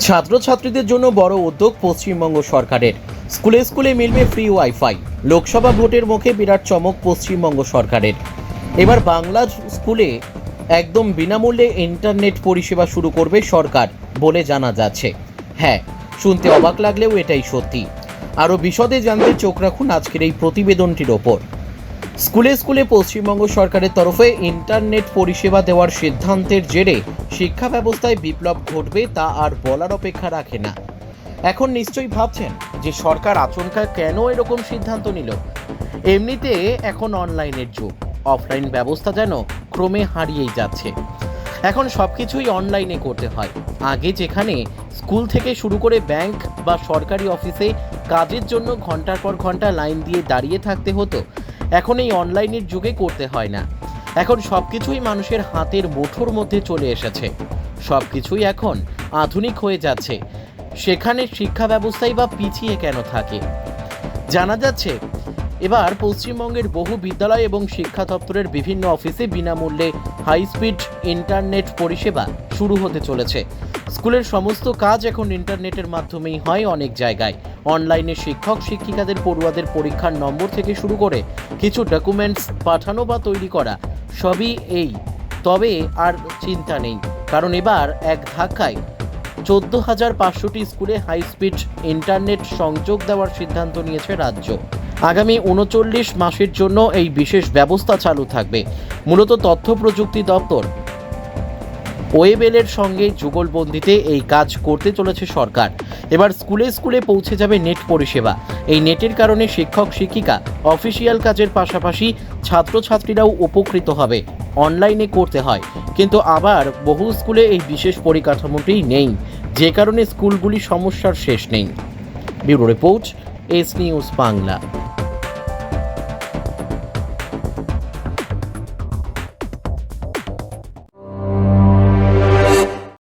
ছাত্রছাত্রীদের জন্য বড় উদ্যোগ পশ্চিমবঙ্গ সরকারের। স্কুলে স্কুলে মিলবে ফ্রি ওয়াইফাই লোকসভা ভোটের মুখে বিরাট চমক পশ্চিমবঙ্গ সরকারের। এবার বাংলা স্কুলে একদম বিনামূল্যে ইন্টারনেট পরিষেবা শুরু করবে সরকার বলে জানা যাচ্ছে। হ্যাঁ শুনতে অবাক লাগলেও এটাই সত্যি। আরও বিশদে জানতে চোখ রাখুন আজকের এই প্রতিবেদনটির ওপর। স্কুলে স্কুলে পশ্চিমবঙ্গ সরকারের তরফে ইন্টারনেট পরিষেবা দেওয়ার সিদ্ধান্তের জেরে শিক্ষা ব্যবস্থায় বিপ্লব ঘটবে তা আর বলার অপেক্ষা রাখে না। এখন নিশ্চয়ই ভাবছেন যে সরকার আচমকা কেন এরকম সিদ্ধান্ত নিল? এমনিতে এখন অনলাইনের যুগ, অফলাইন ব্যবস্থা যেন ক্রমে হারিয়েই যাচ্ছে। এখন সব কিছুই অনলাইনে করতে হয়। আগে যেখানে স্কুল থেকে শুরু করে ব্যাংক বা সরকারি অফিসে কাজের জন্য ঘণ্টার পর ঘণ্টা লাইন দিয়ে দাঁড়িয়ে থাকতে হতো এখন এই অনলাইনের যুগে করতে হয় না। এখন সব কিছুই মানুষের হাতের মুঠোর মধ্যে চলে এসেছে। সব কিছুই এখন আধুনিক হয়ে যাচ্ছে। সেখানে শিক্ষা ব্যবস্থাই বা পিছিয়ে কেন থাকে? জানা যাচ্ছে এবার পশ্চিমবঙ্গের বহু বিদ্যালয় এবং শিক্ষা দপ্তরের বিভিন্ন অফিসে বিনামূল্যে হাই স্পিড ইন্টারনেট পরিষেবা শুরু হতে চলেছে। স্কুলের সমস্ত কাজ এখন ইন্টারনেটের মাধ্যমেই হয় অনেক জায়গায়। অনলাইনে শিক্ষক, শিক্ষিকাদের পড়ুয়াদের পরীক্ষার নম্বর থেকে শুরু করে কিছু ডকুমেন্টস পাঠানো বা তৈরি করা সবই এই। তবে আর চিন্তা নেই, কারণ এবার এক ধাক্কায় চোদ্দ হাজার পাঁচশোটি স্কুলে হাই স্পিড ইন্টারনেট সংযোগ দেওয়ার সিদ্ধান্ত নিয়েছে রাজ্য। আগামী উনচল্লিশ মাসের জন্য এই বিশেষ ব্যবস্থা চালু থাকবে। মূলত তথ্য প্রযুক্তি দপ্তর ওয়েবেলের সঙ্গে যুগলবন্দিতে এই কাজ করতে চলেছে সরকার। এবার স্কুলে স্কুলে পৌঁছে যাবে নেট পরিষেবা। এই নেটের কারণে শিক্ষক, শিক্ষিকা, অফিসিয়াল কাজের পাশাপাশি ছাত্রছাত্রীরাও উপকৃত হবে। অনলাইনে করতে হয়। কিন্তু আবার বহু স্কুলে এই বিশেষ পরিকাঠামোটি নেই। যে কারণে স্কুলগুলি সমস্যার শেষ নেই। Bureau report, S news Bangla.